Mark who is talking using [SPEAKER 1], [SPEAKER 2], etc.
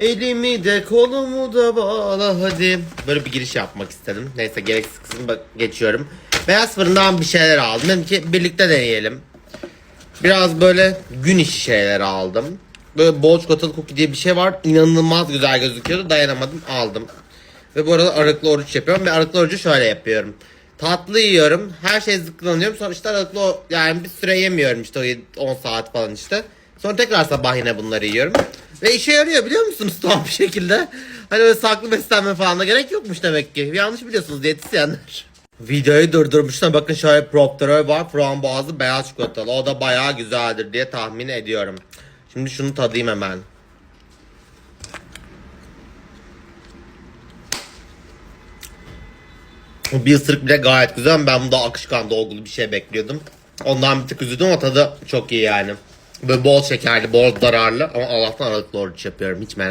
[SPEAKER 1] Elimi de kolumu da bağla hadi. Böyle bir giriş yapmak istedim. Neyse gereksiz kısmı geçiyorum. Beyaz fırından bir şeyler aldım. Dedim ki birlikte deneyelim. Biraz böyle gün işi şeyler aldım. Böyle bol çikolatalı cookie diye bir şey var. İnanılmaz güzel gözüküyordu. Dayanamadım aldım. Ve bu arada aralıklı oruç yapıyorum. Ve aralıklı orucu şöyle yapıyorum. Tatlı yiyorum. Her şey zıkkılanıyorum. Sonra işte aralıklı o- yani bir süre yemiyorum işte o yedi- 10 saat falan işte. Sonra tekrar sabah yine bunları yiyorum. Ve işe yarıyor biliyor musunuz tuhaf bir şekilde. Hani böyle saklı beslenme falan da gerek yokmuş demek ki. Yanlış biliyorsunuz diyetisyenler. Videoyu durdurmuşlar. Bakın şöyle profiterol var. Frambuazlı beyaz çikolatalı. O da bayağı güzeldir diye tahmin ediyorum. Şimdi şunu tadayım hemen. Bir ısırık bile gayet güzel ben bunda akışkan dolgulu bir şey bekliyordum. Ondan bir tık üzüldüm ama tadı çok iyi yani. Böyle bol şekerli, bol zararlı ama Allah'tan aralıklı oruç yapıyorum. Hiç merak